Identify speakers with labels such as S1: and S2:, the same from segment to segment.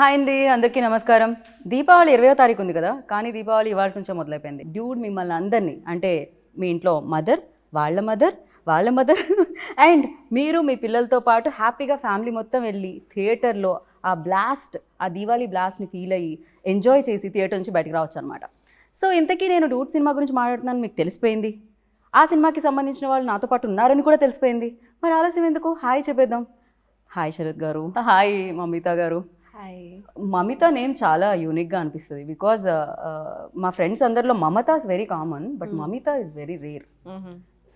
S1: Hi అండి అందరికీ నమస్కారం. దీపావళి ఇరవయో తారీఖు ఉంది కదా కానీ దీపావళి ఇవాళ నుంచే మొదలైపోయింది. డ్యూడ్ మిమ్మల్ని అందరినీ అంటే మీ ఇంట్లో మదర్ వాళ్ళ మదర్ వాళ్ళ మదర్ అండ్ మీరు మీ పిల్లలతో పాటు హ్యాపీగా ఫ్యామిలీ మొత్తం వెళ్ళి థియేటర్లో ఆ బ్లాస్ట్ ఆ దీవాళీ బ్లాస్ట్ని ఫీల్ అయ్యి ఎంజాయ్ చేసి థియేటర్ నుంచి బయటకు రావచ్చు అనమాట సో ఇంతకీ నేను డూడ్ సినిమా గురించి మాట్లాడుతున్నాను మీకు తెలిసిపోయింది. ఆ సినిమాకి సంబంధించిన వాళ్ళు నాతో పాటు ఉన్నారని కూడా తెలిసిపోయింది. మరి ఆలస్యం ఎందుకు? హాయ్ చెప్పేద్దాం. హాయ్ శరత్ గారు. హాయ్ మమిత గారు. మమిత నేమ్ చాలా యూనిక్గా అనిపిస్తుంది బికాజ్ మా ఫ్రెండ్స్ అందరిలో Mamata is very common but Mamitha is very rare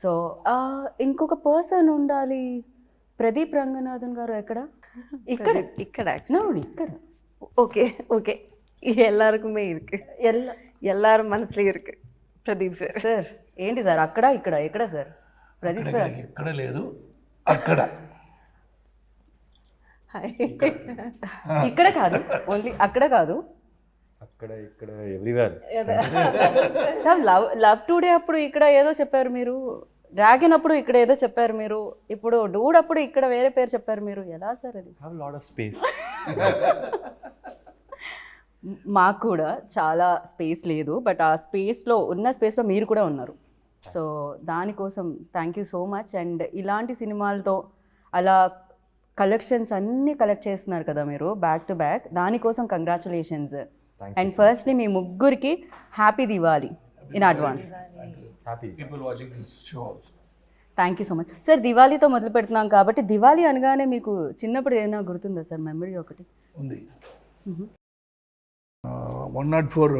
S1: so ఇంకొక పర్సన్ ఉండాలి ప్రదీప్ రంగనాథన్ గారు ఎక్కడ ఇక్కడ
S2: ఇక్కడ
S1: No, ఇక్కడ
S2: ஓகே ஓகே எல்லாருக்குமே இருக்கு
S1: ఎల్ల
S2: எல்லாரும் மனசுலயும் இருக்கு பிரதீப் சார்
S1: సార్ ఏంటి సార్ అక్కడ ఇక్కడ ఎక్కడ సార్ ప్రదీప్
S3: ఇక్కడ
S1: సార్
S3: ఎక్కడ లేదు అక్కడ
S2: హాయ్
S1: ఇక్కడ కాదు ఓన్లీ అక్కడ కాదు.
S4: అక్కడ ఇక్కడ everywhere.
S1: Sir love love today అప్పుడు ఇక్కడ ఏదో చెప్పారు మీరు? డ్రాగన్ అప్పుడు ఇక్కడ ఏదో చెప్పారు మీరు? ఇప్పుడు డూడ్ అప్పుడు ఇక్కడ వేరే పేరు చెప్పారు మీరు? ఎలా సార్ అది?
S4: లాట్ ఆఫ్ స్పేస్
S1: మాకు కూడా చాలా స్పేస్ లేదు బట్ ఆ స్పేస్లో ఉన్న స్పేస్లో మీరు కూడా ఉన్నారు. సో దానికోసం thank you so much and ఇలాంటి సినిమాలతో అలా కలెక్షన్స్ అన్నీ కలెక్ట్ చేస్తున్నారు కదా మీరు బ్యాక్ టు బ్యాక్ దానికోసం కంగ్రాచులేషన్స్ అండ్ ఫస్ట్లీ మీ ముగ్గురికి
S3: happy Diwali in advance
S1: thank you so much sir దివాళీతో మొదలు పెడుతున్నాం కాబట్టి దివాళీ అనగానే మీకు చిన్నప్పుడు ఏమైనా గుర్తుందా సార్ మెమరీ ఒకటి.
S3: ఉంది. వన్ నాట్ ఫోర్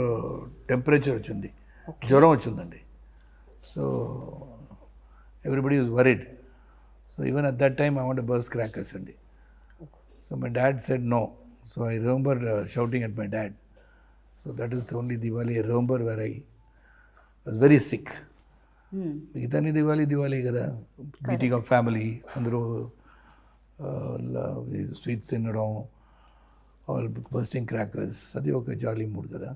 S3: టెంపరేచర్ వచ్చింది. జ్వరం వచ్చిందండి. So everybody is worried so even at that time I want burst crackers అండి so my dad said no so I remember shouting at my dad so that is the only Diwali I remember where I was very sick
S1: Hmm.
S3: మిగతాని దివాళీ దివాళీ కదా meeting of family అందరూ sweets తినడం all busting crackers అది ఒక jolly mood కదా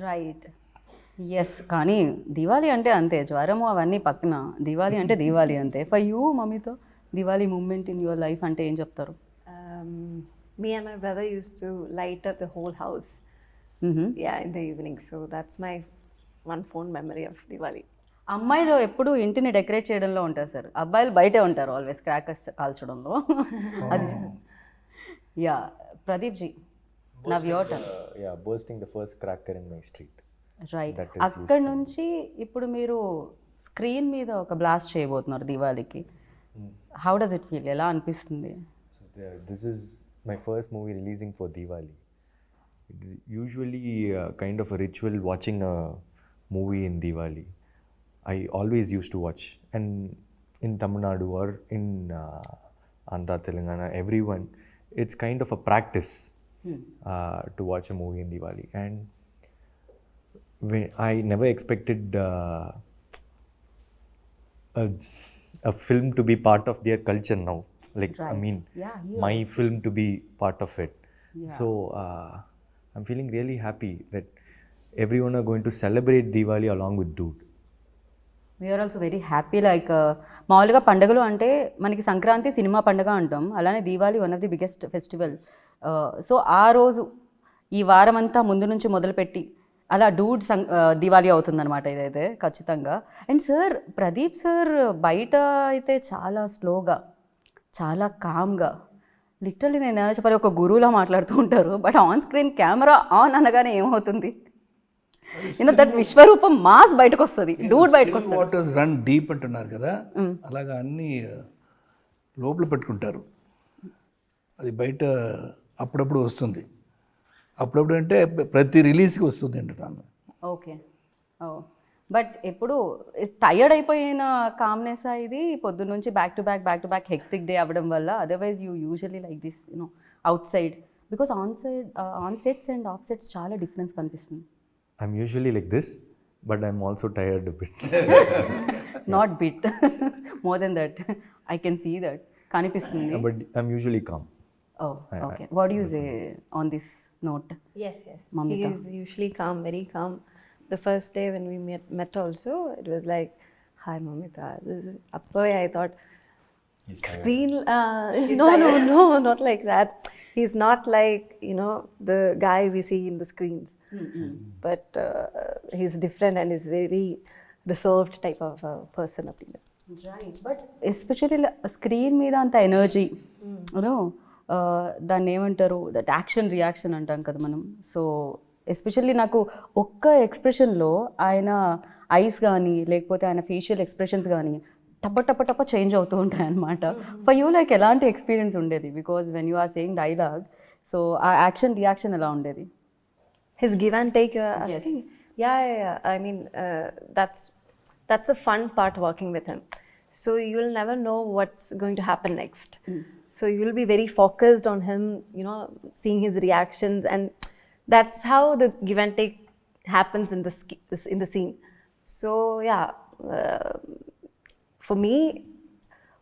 S1: right yes కానీ దివాళీ అంటే అంతే. జ్వరము అవన్నీ పక్కన. దివాళీ అంటే దివాళీ అంతే. ఫర్ యూ మమ్మీతో? Diwali moment in your life అంటే ఏం చెప్తారు?
S2: Me and my brother used to light up the whole house.
S1: మ్హూ.
S2: yeah in the evening. So that's my one fond memory of Diwali.
S1: అమ్మాయిలు ఎప్పుడు ఇంటిని డెకరేట్ చేయడంలో ఉంటారు సార్. అబ్బాయిలు బయటే ఉంటారు ఆల్వేస్ క్రాకర్స్ కాల్చడంలో. అది yeah Pradeep ji now
S4: your turn yeah bursting the first cracker in
S1: my
S4: street right
S1: అక్కడ నుంచి ఇప్పుడు మీరు స్క్రీన్ మీద ఒక బ్లాస్ట్ చేయబోతున్నారు దివాళీకి. హౌ డస్ ఇట్ ఫీల్ ఎలా అనిపిస్తుంది?
S4: So this is my first movie releasing for Diwali it's usually kind of a ritual watching a movie in Diwali I always use to watch and in Tamil Nadu or in Andhra Telangana every one it's kind of a practice to watch a movie in Diwali and when I never expected uh, a, a film to be part of their culture now. Like, I
S1: Right.
S4: mean,
S1: Yeah,
S4: my film to be part of it. So, uh, I'm feeling really happy that everyone are going to celebrate Diwali along with Dude.
S1: We are also very happy like మామూలుగా పండుగలు అంటే మనకి Sankranti cinema పండుగ అంటాం అలానే Diwali one of the biggest festival so ఆ రోజు ఈ వారం అంతా ముందు నుంచి మొదలుపెట్టి అలా డూడ్ సం దివాళీ అవుతుందన్నమాట ఇదైతే ఖచ్చితంగా. అండ్ సార్ ప్రదీప్ సార్ బయట అయితే చాలా స్లోగా చాలా కామ్గా లిటరల్లీ నేను ఎలా చెప్పాలి ఒక గురువులా మాట్లాడుతూ ఉంటారు but on screen camera on అనగానే ఏమవుతుంది? దట్ విశ్వరూపం మాస్ బయటకు వస్తుంది డూడ్ బయటకు వస్తుంది
S3: వాటర్స్ రన్ డీప్ అంటున్నారు కదా అలాగా అన్నీ లోపల పెట్టుకుంటారు. అది బయట అప్పుడప్పుడు వస్తుంది. అప్పుడప్పుడు అంటే ప్రతి రిలీజ్కి వస్తుంది అంటున్నాను
S1: ఓకే. ఓ. బట్ ఎప్పుడు టయర్డ్ అయిపోయిన కామ్నెస్ ఇది పొద్దున్న నుంచి back to back back to back hectic day అవ్వడం వల్ల. Otherwise you usually like this you know outside because on side on sets and off sets చాలా డిఫరెన్స్ కనిపిస్తుంది.
S4: Usually like this, but I'm also tired a bit.
S1: Not bit more than that I can see that కనిపిస్తుంది.
S4: but I'm usually calm.
S1: Oh okay what use on this note
S2: yes yes
S1: Mamita.
S2: he is usually calm very calm the first day when we met, met also it was like hi Mamita this is Appoy I thought
S4: He's tired.
S2: screen uh, no no no not like that he's not like you know the guy we see in the screens but uh, he's different and is very reserved type of uh, person appeal
S1: right but especially screen మీద అంత energy you know దాన్ని ఏమంటారు? That action reaction అంటాం కదా మనం. So especially నాకు ఒక్క ఎక్స్ప్రెషన్లో ఆయన ఐస్ కానీ లేకపోతే ఆయన ఫేషియల్ ఎక్స్ప్రెషన్స్ కానీ టప్ప టప్ప టప్ప చేంజ్ అవుతూ ఉంటాయి అనమాట ఫర్ యూ లైక్ ఎలాంటి ఎక్స్పీరియన్స్ ఉండేది? Because when you are saying dialogue so ఆ యాక్షన్ రియాక్షన్ ఎలా ఉండేది?
S2: His give and take you're asking? Yeah, yeah, yeah. I mean uh, that's that's the fun part working with him. So you'll never know what's so you'll be very focused on him you know seeing his reactions. And that's how the give and take happens in the in the scene. So yeah uh, for me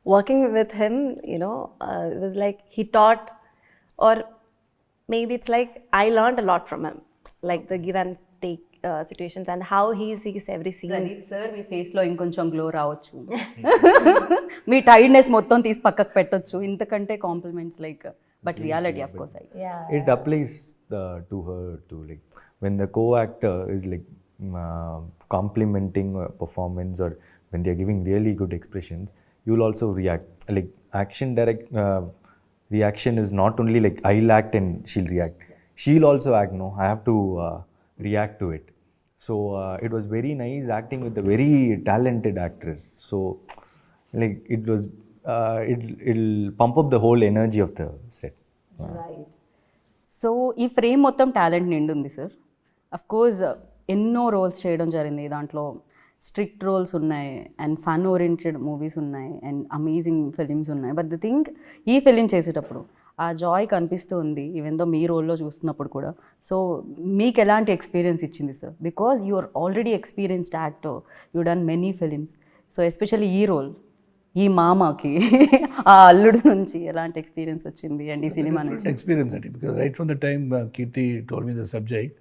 S2: working with him you know uh, it was like he taught or maybe it's like I learned a lot from him, like the give and take uh, situations and how he sees every scene.
S1: Pradeep sir మీ ఫేస్లో ఇంకొంచెం glow రావచ్చు మీ tiredness మొత్తం తీసి పక్కకు పెట్టొచ్చు ఇంతకంటే compliments like but reality of course
S2: Yeah.
S4: it applies uh, to her too like when the co-actor is like mm, uh, complimenting a performance or when they're giving really good expressions you'll also react like action direct uh, reaction is not only like i'll act and she'll react she'll also act no i have to uh, react to it so it it very nice acting with very talented actress so like it like it it pump up the whole energy of whole set
S1: of so ఈ frame మొత్తం talent నిండి ఉంది sir of course ఎన్నో roles చేయడం జరిగింది. దాంట్లో strict roles ఉన్నాయి and fun oriented movies ఉన్నాయి అండ్ అమేజింగ్ ఫిలిమ్స్ ఉన్నాయి. బట్ ద థింక్ ఈ ఫిలిం చేసేటప్పుడు ఆ జాయ్ కనిపిస్తూ ఉంది ఈవెన్ దో మీ రోల్లో చూస్తున్నప్పుడు కూడా. సో మీకు ఎలాంటి ఎక్స్పీరియన్స్ ఇచ్చింది sir because you are already experienced actor you done many films so especially ఈ రోల్ ఈ మామకి ఆ అల్లుడు నుంచి ఎలాంటి ఎక్స్పీరియన్స్ వచ్చింది అండ్ ఈ సినిమా నుంచి?
S3: ఎక్స్పీరియన్స్ అండి because right from the time Keerthi told me the subject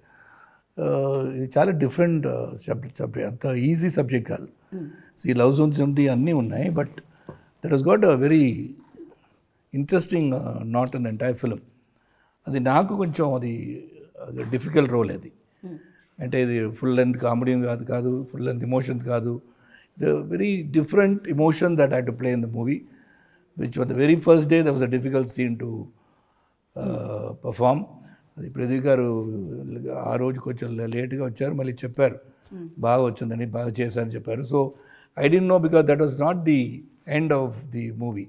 S3: ఇది చాలా డిఫరెంట్ సబ్జెక్ట్ సబ్జెక్ట్ అంత ఈజీ సబ్జెక్ట్ కాదు. ఈ లవ్ జోన్స్ ఉంది అన్నీ ఉన్నాయి but that has got a very interesting not in entire film అది నాకు కొంచెం అది డిఫికల్ట్ రోల్ అది. అంటే ఇది ఫుల్ లెంత్ కామెడీ కాదు కాదు. ఫుల్ లెంత్ ఇమోషన్స్ కాదు ఇది very different emotion that had to play in the movie which one the very first day the was a difficult scene to perform అది ప్రదీప్ గారు ఆ రోజు కొంచెం లేట్గా వచ్చారు మళ్ళీ చెప్పారు. బాగా వచ్చిందని బాగా చేశారని చెప్పారు. So I D know because that was not the end of the movie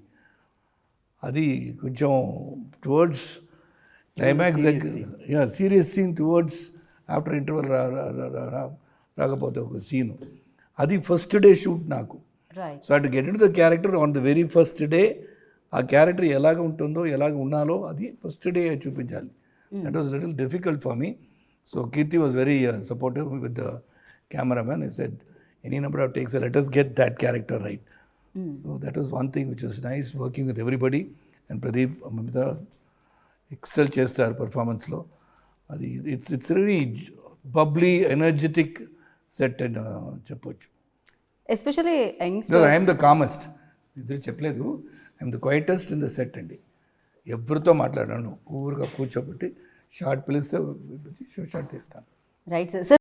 S3: అది కొంచెం టువర్డ్స్ క్లైమాక్స్ దగ్గర serious scene towards after interval రాకపోతే ఒక సీను అది ఫస్ట్ డే షూట్ నాకు. సో అటు get in the character on the very first day ఆ character ఎలాగ ఉంటుందో ఎలాగ ఉన్నాలో అది ఫస్ట్ డే చూపించాలి. That was little difficult for me so Keerthi was very supportive with the cameraman I said any number of takes let us get that character right so that was one thing which was nice working with everybody and Pradeep Mamitha excel చేస్తారు పర్ఫార్మెన్స్లో అది it's it's very bubbly energetic set అని చెప్పొచ్చు.
S1: Especially
S3: I'm the calmest ఇద్దరు చెప్పలేదు. I'm the quietest in the set అండి. ఎవరితో మాట్లాడాను. ఊరుగా కూర్చోబెట్టి షార్ట్ పిలిస్తే షార్ట్ తీస్తాను
S1: రైట్ సార్